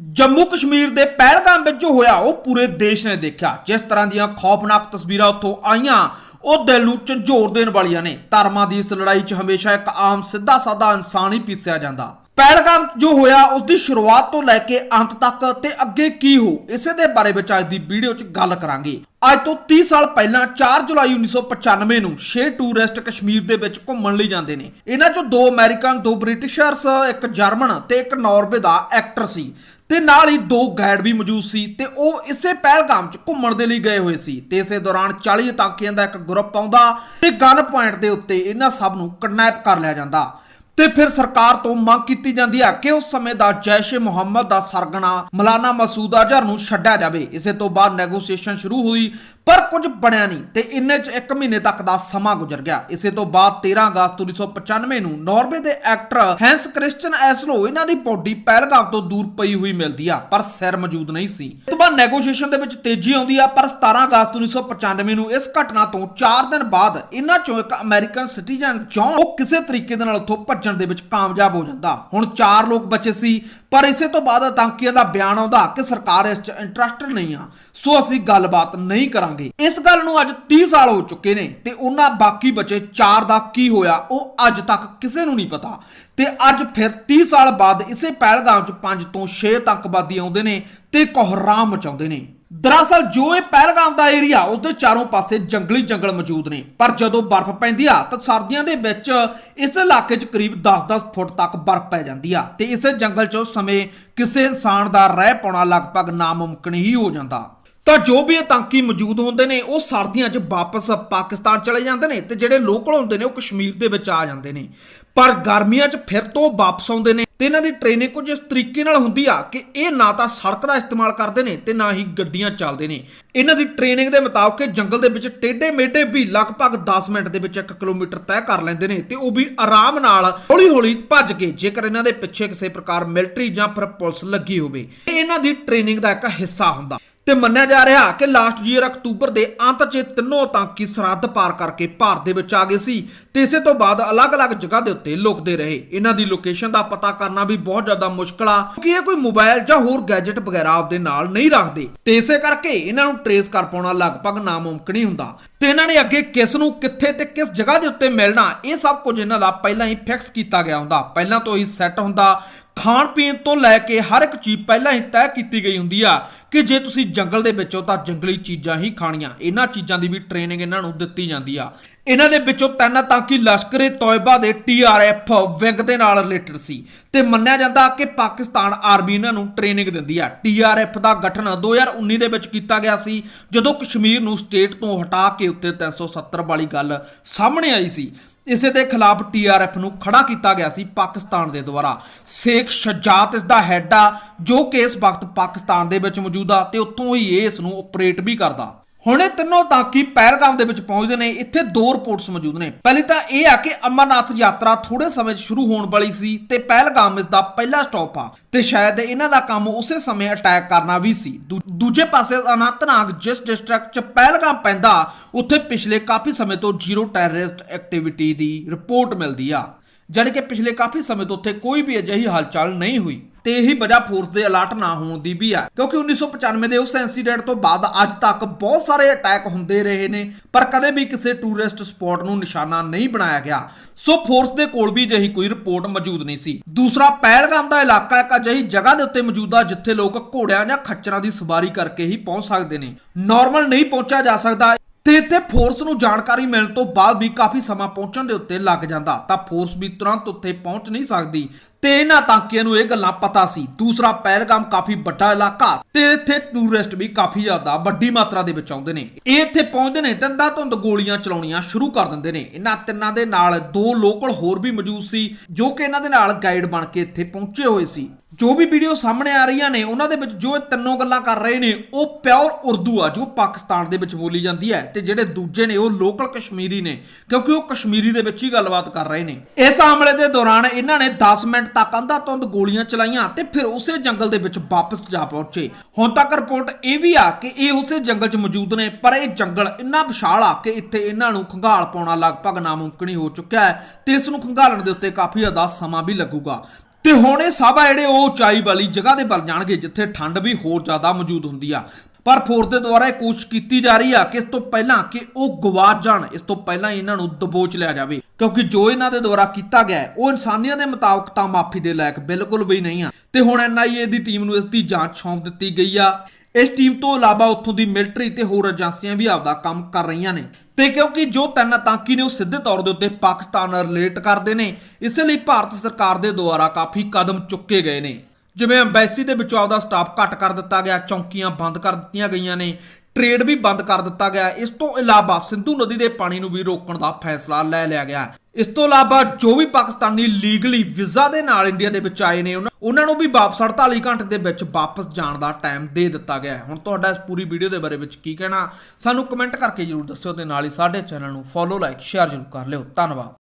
ਜੰਮੂ ਕਸ਼ਮੀਰ ਦੇ ਪਹਿਲਗਾਮ ਵਿੱਚ ਜੋ ਹੋਇਆ, ਉਹ ਪੂਰੇ ਦੇਸ਼ ਨੇ ਦੇਖਿਆ। ਜਿਸ ਤਰ੍ਹਾਂ ਦੀਆਂ ਖੌਫਨਾਕ ਤਸਵੀਰਾਂ ਉੱਥੋਂ ਆਈਆਂ, ਉਹ ਦਿਲ ਨੂੰ ਝੰਜੋਰ ਦੇਣ ਵਾਲੀਆਂ ਨੇ। ਧਰਮਾਂ ਦੀ ਇਸ ਲੜਾਈ 'ਚ ਹਮੇਸ਼ਾ ਇੱਕ ਆਮ ਸਿੱਧਾ ਸਾਦਾ ਇਨਸਾਨ ਹੀ ਪੀਸਿਆ ਜਾਂਦਾ। ਪਹਿਲਗਾਮ ਜੋ ਹੋਇਆ ਉਸ ਦੀ ਸ਼ੁਰੂਆਤ ਤੋਂ ਲੈ ਕੇ ਅੰਤ ਤੱਕ ਤੇ ਅੱਗੇ ਕੀ ਹੋ, ਇਸੇ ਦੇ ਬਾਰੇ ਵਿੱਚ ਅੱਜ ਦੀ ਵੀਡੀਓ 'ਚ ਗੱਲ ਕਰਾਂਗੇ। ਅੱਜ ਤੋਂ 30 ਸਾਲ ਪਹਿਲਾਂ 4 ਜੁਲਾਈ 1995 ਨੂੰ 6 ਟੂਰਿਸਟ ਕਸ਼ਮੀਰ ਦੇ ਵਿੱਚ ਘੁੰਮਣ ਲਈ ਜਾਂਦੇ ਨੇ। ਇਹਨਾਂ 'ਚੋਂ ਦੋ ਅਮਰੀਕਨ, ਦੋ ਬ੍ਰਿਟਿਸ਼ਰਸ, ਇੱਕ ਜਰਮਨ ਤੇ ਇੱਕ ਨਾਰਵੇ ਦਾ ਐਕਟਰ ਸੀ। ਤੇ ਨਾਲ ਹੀ ਦੋ ਗਾਈਡ ਵੀ ਮੌਜੂਦ ਸੀ ਤੇ ਉਹ ਇਸੇ ਪਹਿਲਗਾਮ 'ਚ ਘੁੰਮਣ ਦੇ ਲਈ ਗਏ ਹੋਏ ਸੀ। ਤੇ ਇਸੇ ਦੌਰਾਨ 40 ਤਾਂਕਿਆਂ ਦਾ ਇੱਕ ਗਰੁੱਪ ਆਉਂਦਾ ਤੇ ਗਨ ਪੁਆਇੰਟ ਦੇ ਉੱਤੇ ਇਹਨਾਂ ਸਭ ਨੂੰ ਕਿਡਨੈਪ ਕਰ ਲਿਆ ਜਾਂਦਾ। ਤੇ ਫਿਰ ਸਰਕਾਰ ਤੋਂ ਮੰਗ ਕੀਤੀ ਜਾਂਦੀ ਹੈ ਕਿ ਉਸ ਸਮੇਂ ਦਾ ਜੈਸ਼-ਏ ਮੁਹੰਮਦ ਦਾ ਸਰਗਣਾ ਮਲਾਨਾ ਮਸੂਦ ਅਜ਼ਹਰ ਨੂੰ ਛੱਡਿਆ ਜਾਵੇ। ਇਸੇ ਤੋਂ ਬਾਅਦ ਨੈਗੋਸੀਏਸ਼ਨ ਸ਼ੁਰੂ ਹੋਈ। ਪਰ ਕੁਝ ਬਣਿਆ ਨਹੀਂ ਤੇ ਇੰਨੇ 'ਚ 1 ਮਹੀਨੇ ਤੱਕ ਦਾ ਸਮਾਂ ਗੁਜ਼ਰ ਗਿਆ। ਇਸੇ ਤੋਂ ਬਾਅਦ 13 ਅਗਸਤ 1995 ਨੂੰ ਨਾਰਵੇ ਦੇ ਐਕਟਰ ਹੈਂਸ ਕ੍ਰਿਸਚਨ ਐਸਲੋ ਇਹਨਾਂ ਦੀ ਬੋਡੀ ਪਹਿਲਗਾਮ ਤੋਂ ਦੂਰ ਪਈ ਹੋਈ ਮਿਲਦੀ ਆ, ਪਰ ਸਿਰ ਮੌਜੂਦ ਨਹੀਂ ਸੀ। ਇਸ ਤੋਂ ਬਾਅਦ ਨੈਗੋਸੀਏਸ਼ਨ ਦੇ ਵਿੱਚ ਤੇਜ਼ੀ ਆਉਂਦੀ ਆ, ਪਰ 17 ਅਗਸਤ 1995 ਨੂੰ ਇਸ ਘਟਨਾ ਤੋਂ 4 ਦਿਨ ਬਾਅਦ ਇਹਨਾਂ ਚੋਂ ਇੱਕ ਅਮਰੀਕਨ ਸਿਟੀਜ਼ਨ ਜੌਨ ਉਹ ਕਿਸੇ ਤਰੀਕੇ ਦੇ ਨਾਲ ਉੱਥੋਂ ਭੱਜਣ ਦੇ ਵਿੱਚ ਕਾਮਯਾਬ ਹੋ ਜਾਂਦਾ। ਹੁਣ 4 ਲੋਕ ਬਚੇ ਸੀ ਪਰ ਇਸੇ ਤੋਂ ਬਾਅਦ ਆਤੰਕੀਆਂ ਦਾ ਬਿਆਨ ਆਉਂਦਾ ਕਿ ਸਰਕਾਰ ਇਸ 'ਚ ਇੰਟਰਸਟਡ ਨਹੀਂ ਆ, ਸੋ ਅਸੀਂ ਗੱਲਬਾਤ ਨਹੀਂ ਕਰਾਂਗੇ। ਇਸ ਗੱਲ ਨੂੰ ਅੱਜ 30 ਸਾਲ ਹੋ ਚੁੱਕੇ ਨੇ ਤੇ ਉਹਨਾਂ ਬਾਕੀ ਬਚੇ 4 ਦਾ ਕੀ ਹੋਇਆ, ਉਹ ਅੱਜ ਤੱਕ ਕਿਸੇ ਨੂੰ ਨਹੀਂ ਪਤਾ। ਤੇ ਅੱਜ ਫਿਰ 30 ਸਾਲ ਬਾਅਦ ਇਸੇ ਪਹਿਲਗਾਮ 'ਚ 5 ਤੋਂ 6 ਆਤੰਕਵਾਦੀ ਆਉਂਦੇ ਨੇ ਤੇ ਕੋਹਰਾਮ ਮਚਾਉਂਦੇ ਨੇ। ਦਰਅਸਲ ਜੋ ਇਹ ਪਹਿਲਗਾਮ ਦਾ ਏਰੀਆ, ਉਸ ਦੇ ਚਾਰੋਂ ਪਾਸੇ ਜੰਗਲੀ ਜੰਗਲ ਮੌਜੂਦ ਨੇ। ਪਰ ਜਦੋਂ ਬਰਫ਼ ਪੈਂਦੀ ਆ, ਤਾਂ ਸਰਦੀਆਂ ਦੇ ਵਿੱਚ ਇਸ ਇਲਾਕੇ 'ਚ ਕਰੀਬ 10-10 ਫੁੱਟ ਤੱਕ ਬਰਫ਼ ਪੈ ਜਾਂਦੀ ਆ ਤੇ ਇਸੇ ਜੰਗਲ 'ਚ ਉਸ ਸਮੇਂ ਕਿਸੇ ਇਨਸਾਨ ਦਾ ਰਹਿ ਪਾਉਣਾ ਲਗਭਗ ਨਾਮੁਮਕਿਨ ਹੀ ਹੋ ਜਾਂਦਾ। ਤਾਂ ਜੋ ਵੀ ਆਤੰਕੀ ਮੌਜੂਦ ਹੁੰਦੇ ਨੇ, ਉਹ ਸਰਦੀਆਂ 'ਚ ਵਾਪਸ ਪਾਕਿਸਤਾਨ ਚਲੇ ਜਾਂਦੇ ਨੇ ਤੇ ਜਿਹੜੇ ਲੋਕਲ ਹੁੰਦੇ ਨੇ, ਉਹ ਕਸ਼ਮੀਰ ਦੇ ਵਿੱਚ ਆ ਜਾਂਦੇ ਨੇ। ਪਰ ਗਰਮੀਆਂ 'ਚ ਫਿਰ ਤੋਂ ਵਾਪਸ ਆਉਂਦੇ ਨੇ। ਤੇ ਇਹਨਾਂ ਦੀ ਟ੍ਰੇਨਿੰਗ ਕੁਝ ਇਸ ਤਰੀਕੇ ਨਾਲ ਹੁੰਦੀ ਆ ਕਿ ਇਹ ਨਾ ਤਾਂ ਸੜਕ ਦਾ ਇਸਤੇਮਾਲ ਕਰਦੇ ਨੇ ਤੇ ਨਾ ਹੀ ਗੱਡੀਆਂ ਚੱਲਦੇ ਨੇ। ਇਹਨਾਂ ਦੀ ਟ੍ਰੇਨਿੰਗ ਦੇ ਮੁਤਾਬਕ ਜੰਗਲ ਦੇ ਵਿੱਚ ਟੇਢੇ ਮੇਢੇ ਵੀ ਲਗਭਗ 10 ਮਿੰਟ ਦੇ ਵਿੱਚ 1 ਕਿਲੋਮੀਟਰ ਤੈਅ ਕਰ ਲੈਂਦੇ ਨੇ ਤੇ ਉਹ ਵੀ ਆਰਾਮ ਨਾਲ ਹੌਲੀ-ਹੌਲੀ ਭੱਜ ਕੇ ਜੇਕਰ ਇਹਨਾਂ ਦੇ ਪਿੱਛੇ ਕਿਸੇ ਪ੍ਰਕਾਰ ਮਿਲਟਰੀ ਜਾਂ ਫਿਰ ਪੁਲਿਸ ਲੱਗੀ ਹੋਵੇ। ਇਹ ਇਹਨਾਂ ਦੀ ਟ੍ਰੇਨਿੰਗ ਦਾ ਇੱਕ ਹਿੱਸਾ ਹੁੰਦਾ। ਤੇ ਮੰਨਿਆ ਜਾ ਰਿਹਾ ਕਿ ਲਾਸਟ ਈਅਰ ਅਕਤੂਬਰ ਦੇ ਅੰਤ 'ਚ ਇਹ ਤਿੰਨੋਂ ਆਤੰਕੀ ਸਰਹੱਦ ਪਾਰ ਕਰਕੇ ਭਾਰਤ ਦੇ ਵਿੱਚ ਆ ਗਏ ਸੀ ਤੇ ਇਸੇ ਤੋਂ ਬਾਅਦ ਅਲੱਗ-ਅਲੱਗ ਜਗ੍ਹਾ ਦੇ ਉੱਤੇ ਲੁਕਦੇ ਰਹੇ। ਇਹਨਾਂ ਦੀ ਲੋਕੇਸ਼ਨ ਦਾ ਪਤਾ ਕਰਨਾ ਵੀ ਬਹੁਤ ਜ਼ਿਆਦਾ ਮੁਸ਼ਕਲ ਆ, ਕਿਉਂਕਿ ਇਹ ਕੋਈ ਮੋਬਾਈਲ ਜਾਂ ਹੋਰ ਗੈਜਟ ਵਗੈਰਾ ਆਪਦੇ ਨਾਲ ਨਹੀਂ ਰੱਖਦੇ। ਤੇ ਇਸੇ ਕਰਕੇ ਇਹਨਾਂ ਨੂੰ ਟਰੇਸ ਕਰ ਪਾਉਣਾ ਲਗਭਗ ਨਾਮੁਮਕਿਨ ਹੀ ਹੁੰਦਾ। ਤੇ ਇਹਨਾਂ ਨੇ ਅੱਗੇ ਕਿਸ ਨੂੰ, ਕਿੱਥੇ ਤੇ ਕਿਸ ਜਗ੍ਹਾ ਦੇ ਉੱਤੇ ਮਿਲਣਾ, ਇਹ ਸਭ ਕੁਝ ਇਹਨਾਂ ਦਾ ਪਹਿਲਾਂ ਹੀ ਫਿਕਸ ਕੀਤਾ ਗਿਆ ਹੁੰਦਾ। ਪਹਿਲਾਂ ਤੋਂ ਹੀ ਸੈੱਟ ਹੁੰਦਾ। ਖਾਣ ਪੀਣ ਤੋਂ ਲੈ ਕੇ ਹਰ ਇੱਕ ਚੀਜ਼ ਪਹਿਲਾਂ ਹੀ ਤੈਅ ਕੀਤੀ ਗਈ ਹੁੰਦੀ ਆ ਕਿ ਜੇ ਤੁਸੀਂ ਜੰਗਲ ਦੇ ਵਿੱਚੋਂ ਤਾਂ ਜੰਗਲੀ ਚੀਜ਼ਾਂ ਹੀ ਖਾਣੀਆਂ। ਇਹਨਾਂ ਚੀਜ਼ਾਂ ਦੀ ਵੀ ਟ੍ਰੇਨਿੰਗ ਇਹਨਾਂ ਨੂੰ ਦਿੱਤੀ ਜਾਂਦੀ ਆ। ਇਹਨਾਂ ਦੇ ਵਿੱਚੋਂ ਤਿੰਨ ਤਾਂ ਕਿ ਲਸ਼ਕਰੇ ਤੋਇਬਾ ਦੇ ਟੀਆਰਐਫ ਵਿੰਗ ਦੇ ਨਾਲ ਰਿਲੇਟਡ ਸੀ ਤੇ ਮੰਨਿਆ ਜਾਂਦਾ ਕਿ ਪਾਕਿਸਤਾਨ ਆਰਮੀ ਇਹਨਾਂ ਨੂੰ ਟ੍ਰੇਨਿੰਗ ਦਿੰਦੀ ਆ। ਟੀਆਰਐਫ ਦਾ ਗਠਨ 2019 ਦੇ ਵਿੱਚ ਕੀਤਾ ਗਿਆ ਸੀ, ਜਦੋਂ ਕਸ਼ਮੀਰ ਨੂੰ ਸਟੇਟ ਤੋਂ ਹਟਾ ਕੇ ਉੱਤੇ 370 ਵਾਲੀ ਗੱਲ ਸਾਹਮਣੇ ਆਈ ਸੀ। ਇਸੇ ਦੇ ਖਿਲਾਫ ਟੀਆਰਐਫ ਨੂੰ ਖੜਾ ਕੀਤਾ ਗਿਆ ਸੀ ਪਾਕਿਸਤਾਨ ਦੇ ਦੁਆਰਾ। ਸ਼ੇਖ ਸ਼ਜਾਤ ਇਸ ਦਾ ਹੈੱਡ ਆ, ਜੋ ਕਿ ਇਸ ਵਕਤ ਪਾਕਿਸਤਾਨ ਦੇ ਵਿੱਚ ਮੌਜੂਦ ਆ ਤੇ ਉੱਥੋਂ ਹੀ ਇਹ ਇਸ ਨੂੰ ਆਪਰੇਟ ਵੀ ਕਰਦਾ। ਹੁਣੇ ਤਿੰਨੋਂ ਤਾਕੀ ਪਹਿਲਗਾਮ ਦੇ ਵਿੱਚ ਪਹੁੰਚਦੇ ਨੇ, ਇੱਥੇ ਦੋ ਰਿਪੋਰਟਸ ਮੌਜੂਦ ਨੇ। ਪਹਿਲੀ ਤਾਂ ਇਹ ਆ ਕਿ ਅਮਰਨਾਥ ਯਾਤਰਾ ਥੋੜੇ ਸਮੇਂ 'ਚ ਸ਼ੁਰੂ ਹੋਣ ਵਾਲੀ ਸੀ ਤੇ ਪਹਿਲਗਾਮ ਇਸ ਦਾ ਪਹਿਲਾ ਸਟਾਪ ਆ ਤੇ ਸ਼ਾਇਦ ਇਹਨਾਂ ਦਾ ਕੰਮ ਉਸੇ ਸਮੇਂ ਅਟੈਕ ਕਰਨਾ ਵੀ ਸੀ। ਦੂ- ਦੂਜੇ ਪਾਸੇ ਅਨੰਤਨਾਗ ਜਿਸ ਡਿਸਟ੍ਰਿਕਟ 'ਚ ਪਹਿਲਗਾਮ ਪੈਂਦਾ, ਉੱਥੇ ਪਿਛਲੇ ਕਾਫੀ ਸਮੇਂ ਤੋਂ ਜ਼ੀਰੋ ਟੈਰਰਿਸਟ ਐਕਟੀਵਿਟੀ ਦੀ ਰਿਪੋਰਟ ਮਿਲਦੀ ਆ। ਜਾਣੀ ਕਿ ਪਿਛਲੇ ਕਾਫੀ ਸਮੇਂ ਤੋਂ ਉੱਥੇ ਕੋਈ ਵੀ ਅਜਿਹੀ ਹਲਚਲ ਨਹੀਂ ਹੋਈ। ਤੇ ਇਹੀ ਵਜ੍ਹਾ ਫੋਰਸ ਦੇ ਅਲਰਟ ਨਾ ਹੋਣ ਦੀ ਵੀ ਆ। ਕਿਉਂਕਿ 1995 ਦੇ ਉਸ ਇਨਸੀਡੈਂਟ ਤੋਂ ਬਾਅਦ ਅੱਜ ਤੱਕ ਬਹੁਤ ਸਾਰੇ ਅਟੈਕ ਹੁੰਦੇ ਰਹੇ ਨੇ, ਪਰ ਕਦੇ ਵੀ ਕਿਸੇ ਟੂਰਿਸਟ ਸਪੌਟ ਨੂੰ ਨਿਸ਼ਾਨਾ ਨਹੀਂ ਬਣਾਇਆ ਗਿਆ। ਸੋ ਫੋਰਸ ਦੇ ਕੋਲ ਵੀ ਅਜਿਹੀ ਕੋਈ ਰਿਪੋਰਟ ਮੌਜੂਦ ਨਹੀਂ ਸੀ। ਦੂਸਰਾ, ਪਹਿਲਗਾਮ ਦਾ ਇਲਾਕਾ ਇੱਕ ਅਜਿਹੀ ਜਗ੍ਹਾ ਦੇ ਉੱਤੇ ਮੌਜੂਦ ਆ, ਜਿੱਥੇ ਲੋਕ ਘੋੜਿਆਂ ਜਾਂ ਖੱਚਰਾਂ ਦੀ ਸਵਾਰੀ ਕਰਕੇ ਹੀ ਪਹੁੰਚ ਸਕਦੇ ਨੇ। ਨਾਰਮਲ ਨਹੀਂ ਪਹੁੰਚਿਆ ਜਾ ਸਕਦਾ। ਤੇ ਇੱਥੇ ਫੋਰਸ ਨੂੰ ਜਾਣਕਾਰੀ ਮਿਲਣ ਤੋਂ ਬਾਅਦ ਵੀ ਕਾਫੀ ਸਮਾਂ ਪਹੁੰਚਣ ਦੇ ਉੱਤੇ ਲੱਗ ਜਾਂਦਾ। ਤਾਂ ਫੋਰਸ ਵੀ ਤੁਰੰਤ ਉੱਥੇ ਪਹੁੰਚ ਨਹੀਂ ਸਕਦੀ ਤੇ ਇਹਨਾਂ ਤਾਂਕੀਆਂ ਨੂੰ ਇਹ ਗੱਲਾਂ ਪਤਾ ਸੀ। ਦੂਸਰਾ, ਪਹਿਲਗਾਮ ਕਾਫੀ ਵੱਡਾ ਇਲਾਕਾ ਤੇ ਇੱਥੇ ਟੂਰਿਸਟ ਵੀ ਕਾਫੀ ਜ਼ਿਆਦਾ ਵੱਡੀ ਮਾਤਰਾ ਦੇ ਵਿੱਚ ਆਉਂਦੇ ਨੇ। ਇਹ ਇੱਥੇ ਪਹੁੰਚਦੇ ਨੇ ਤੇ ਧੁੰਦ ਗੋਲੀਆਂ ਚਲਾਉਣੀਆਂ ਸ਼ੁਰੂ ਕਰ ਦਿੰਦੇ ਨੇ। ਇਹਨਾਂ ਤਿੰਨਾਂ ਦੇ ਨਾਲ ਦੋ ਲੋਕਲ ਹੋਰ ਵੀ ਮੌਜੂਦ ਸੀ, ਜੋ ਕਿ ਇਹਨਾਂ ਦੇ ਨਾਲ ਗਾਈਡ ਬਣ ਕੇ ਇੱਥੇ ਪਹੁੰਚੇ ਹੋਏ ਸੀ। ਜੋ ਵੀ ਵੀਡੀਓ ਸਾਹਮਣੇ ਆ ਰਹੀਆਂ ਨੇ, ਉਹਨਾਂ ਦੇ ਵਿੱਚ ਜੋ ਇਹ ਤਿੰਨੋਂ ਗੱਲਾਂ ਕਰ ਰਹੇ ਨੇ, ਉਹ ਪਿਓਰ ਉਰਦੂ ਆ, ਜੋ ਪਾਕਿਸਤਾਨ ਦੇ ਵਿੱਚ ਬੋਲੀ ਜਾਂਦੀ ਹੈ ਤੇ ਜਿਹੜੇ ਦੂਜੇ ਨੇ, ਉਹ ਲੋਕਲ ਕਸ਼ਮੀਰੀ ਨੇ, ਕਿਉਂਕਿ ਉਹ ਕਸ਼ਮੀਰੀ ਦੇ ਵਿੱਚ ਹੀ ਗੱਲਬਾਤ ਕਰ ਰਹੇ ਨੇ। ਇਸ ਹਮਲੇ ਦੇ ਦੌਰਾਨ ਇਹਨਾਂ ਨੇ 10 ਮਿੰਟ ਤੱਕ ਅੰਧਾ ਧੁੰਦ ਗੋਲੀਆਂ ਚਲਾਈਆਂ ਤੇ ਫਿਰ ਉਸੇ ਜੰਗਲ ਦੇ ਵਿੱਚ ਵਾਪਸ ਜਾ ਪਹੁੰਚੇ। ਹੁਣ ਤੱਕ ਰਿਪੋਰਟ ਇਹ ਵੀ ਆ ਕਿ ਇਹ ਉਸੇ ਜੰਗਲ 'ਚ ਮੌਜੂਦ ਨੇ, ਪਰ ਇਹ ਜੰਗਲ ਇੰਨਾ ਵਿਸ਼ਾਲ ਆ ਕਿ ਇੱਥੇ ਇਹਨਾਂ ਨੂੰ ਖੰਗਾਲ ਪਾਉਣਾ ਲਗਭਗ ਨਾਮੁਮਕਿਨ ਹੋ ਚੁੱਕਿਆ ਹੈ ਤੇ ਇਸ ਨੂੰ ਖੰਗਾਲਣ ਦੇ ਉੱਤੇ ਕਾਫੀ ਜ਼ਿਆਦਾ ਸਮਾਂ ਵੀ ਲੱਗੂਗਾ। ਤੇ ਹੁਣ ਇਹ ਸਭ ਆ ਜਿਹੜੇ ਉਹ ਉਚਾਈ ਵਾਲੀ ਜਗ੍ਹਾ ਦੇ ਵੱਲ ਜਾਣਗੇ, ਜਿੱਥੇ ਠੰਡ ਵੀ ਹੋਰ ਜ਼ਿਆਦਾ ਮੌਜੂਦ ਹੁੰਦੀ ਆ। ਪਰ ਫੋਰਸ ਦੇ ਦੁਆਰਾ ਇਹ ਕੋਸ਼ਿਸ਼ ਕੀਤੀ ਜਾ ਰਹੀ ਆ ਕਿ ਇਸ ਤੋਂ ਪਹਿਲਾਂ ਕਿ ਉਹ ਗਵਾਚ ਜਾਣ, ਇਸ ਤੋਂ ਪਹਿਲਾਂ ਹੀ ਇਹਨਾਂ ਨੂੰ ਦਬੋਚ ਲਿਆ ਜਾਵੇ। ਕਿਉਂਕਿ ਜੋ ਇਹਨਾਂ ਦੇ ਦੁਆਰਾ ਕੀਤਾ ਗਿਆ ਉਹ ਇਨਸਾਨੀਅਤ ਦੇ ਮੁਤਾਬਕ ਤਾਂ ਮਾਫੀ ਦੇ ਲਾਇਕ ਬਿਲਕੁਲ ਵੀ ਨਹੀਂ ਆ। ਤੇ ਹੁਣ ਐਨਆਈਏ ਦੀ ਟੀਮ ਨੂੰ ਇਸ ਦੀ ਜਾਂਚ ਸੌਂਪ ਦਿੱਤੀ ਗਈ ਆ। ਇਸ ਟੀਮ ਤੋਂ ਇਲਾਵਾ ਉੱਥੋਂ ਦੀ ਮਿਲਟਰੀ ਤੇ ਹੋਰ ਏਜੰਸੀਆਂ ਵੀ ਆਪਦਾ ਕੰਮ ਕਰ ਰਹੀਆਂ ਨੇ। ਤੇ ਕਿਉਂਕਿ ਜੋ ਤਿੰਨ ਆਤੰਕੀ ਨੇ ਉਹ ਸਿੱਧੇ ਤੌਰ ਦੇ ਉੱਤੇ ਪਾਕਿਸਤਾਨ ਨਾਲ ਰਿਲੇਟ ਕਰਦੇ ਨੇ, ਇਸੇ ਲਈ ਭਾਰਤ ਸਰਕਾਰ ਦੇ ਦੁਆਰਾ ਕਾਫੀ ਕਦਮ ਚੁੱਕੇ ਗਏ ਨੇ। ਜਿਵੇਂ ਐਮਬੈਸੀ ਦੇ ਵਿੱਚੋਂ ਆਪਦਾ ਸਟਾਫ ਘੱਟ ਕਰ ਦਿੱਤਾ ਗਿਆ, ਚੌਂਕੀਆਂ ਬੰਦ ਕਰ ਦਿੱਤੀਆਂ ਗਈਆਂ ਨੇ, ਟ੍ਰੇਡ ਵੀ ਬੰਦ ਕਰ ਦਿੱਤਾ ਗਿਆ। ਇਸ ਤੋਂ ਇਲਾਵਾ ਸਿੰਧੂ ਨਦੀ ਦੇ ਪਾਣੀ ਨੂੰ ਵੀ ਰੋਕਣ ਦਾ ਫੈਸਲਾ ਲੈ ਲਿਆ ਗਿਆ। ਇਸ ਤੋਂ ਇਲਾਵਾ ਜੋ ਵੀ ਪਾਕਿਸਤਾਨੀ ਲੀਗਲੀ ਵੀਜ਼ਾ ਦੇ ਨਾਲ ਇੰਡੀਆ ਦੇ ਵਿੱਚ ਆਏ ਨੇ, ਉਹਨਾਂ- ਉਹਨਾਂ ਨੂੰ ਵੀ ਵਾਪਸ 48 ਘੰਟੇ ਦੇ ਵਿੱਚ ਵਾਪਸ ਜਾਣ ਦਾ ਟਾਈਮ ਦੇ ਦਿੱਤਾ ਗਿਆ ਹੈ। ਹੁਣ ਤੁਹਾਡਾ ਇਸ ਪੂਰੀ ਵੀਡੀਓ ਦੇ ਬਾਰੇ ਵਿੱਚ ਕੀ ਕਹਿਣਾ? ਸਾਨੂੰ ਕਮੈਂਟ ਕਰਕੇ ਜਰੂਰ ਦੱਸਿਓ ਤੇ ਨਾਲ ਹੀ ਸਾਡੇ ਚੈਨਲ ਨੂੰ ਫੋਲੋ ਲਾਈਕ ਸ਼ੇਅਰ ਜਰੂਰ ਕਰ ਲਿਓ। ਧੰਨਵਾਦ।